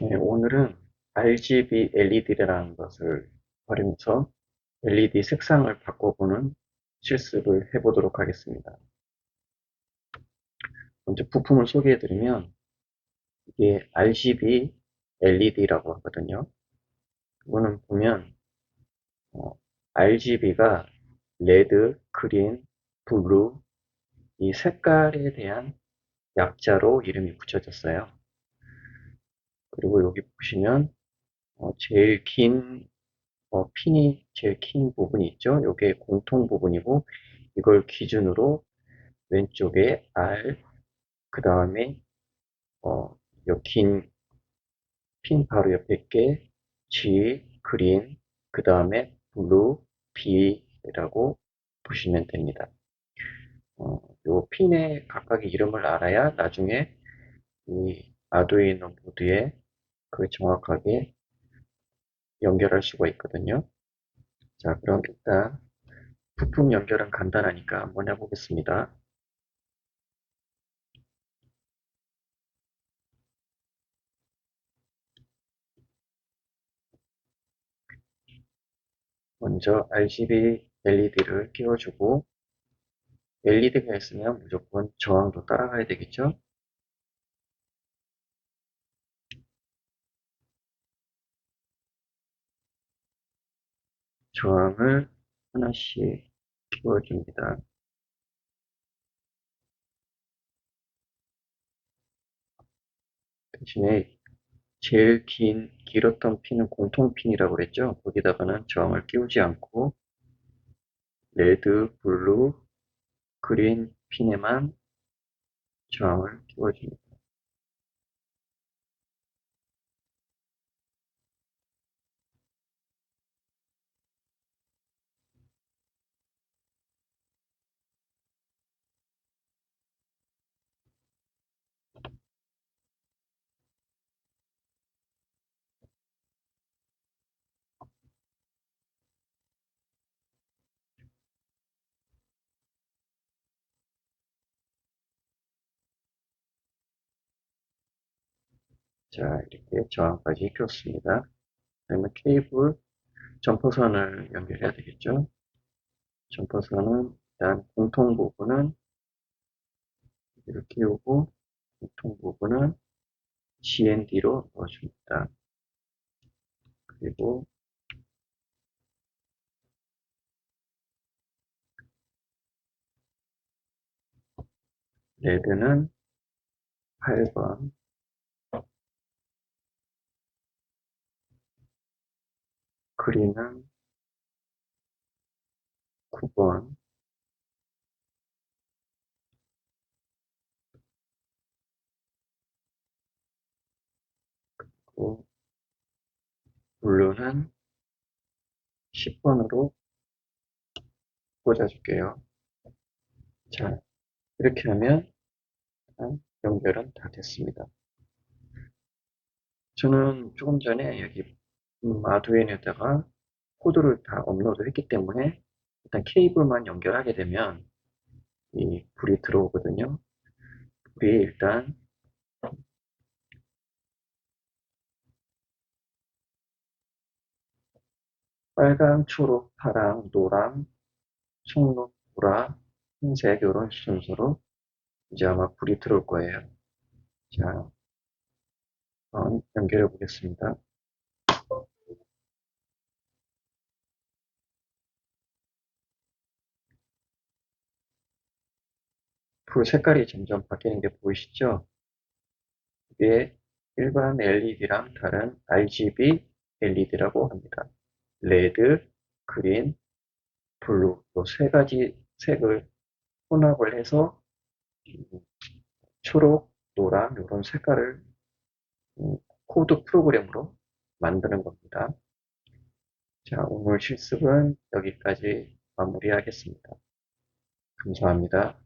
네, 오늘은 RGB LED라는 것을 활용해서 LED 색상을 바꿔보는 실습을 해보도록 하겠습니다. 먼저 부품을 소개해드리면 이게 RGB LED라고 하거든요. 이거는 보면 어, RGB가 레드, 그린, 블루 이 색깔에 대한 약자로 이름이 붙여졌어요. 그리고 여기 보시면 어, 제일 긴 어, 핀이 제일 긴 부분이 있죠. 이게 공통 부분이고 이걸 기준으로 왼쪽에 R 그 다음에 어, 긴 핀 바로 옆에 게 G 그린 그 다음에 블루 B라고 보시면 됩니다. 어, 요 핀의 각각의 이름을 알아야 나중에 이 아두이노 보드에 그 정확하게 연결할 수가 있거든요. 자, 그럼 일단 부품 연결은 간단하니까 한번 해보겠습니다. 먼저 RGB LED를 끼워주고 LED가 있으면 무조건 저항도 따라가야 되겠죠? 저항을 하나씩 끼워줍니다. 대신에 제일 긴, 길었던 핀은 공통핀이라고 그랬죠? 거기다가는 저항을 끼우지 않고 레드, 블루, 그린 핀에만 저항을 끼워줍니다. 자, 이렇게 저항까지 꼈습니다. 그러면 케이블 점퍼선을 연결해야 되겠죠. 점퍼선은 일단 공통 부분은 이렇게 오고 공통 부분은 GND로 넣어줍니다. 그리고 레드는 8번 그린은 9번 그리고 블루는 10번으로 꽂아줄게요. 자, 이렇게 하면 연결은 다 됐습니다. 저는 조금 전에 여기 아두이노에다가 코드를 다 업로드 했기 때문에 일단 케이블만 연결하게 되면 이 불이 들어오거든요. 불이 일단 빨강, 초록, 파랑, 노랑, 청록, 보라, 흰색 이런 순서로 이제 아마 불이 들어올 거예요. 자, 연결해 보겠습니다. 불 색깔이 점점 바뀌는 게 보이시죠? 이게 일반 LED랑 다른 RGB LED라고 합니다. 레드, 그린, 블루 이세 가지 색을 혼합을 해서 초록, 노랑 이런 색깔을 코드 프로그램으로 만드는 겁니다. 자, 오늘 실습은 여기까지 마무리하겠습니다. 감사합니다.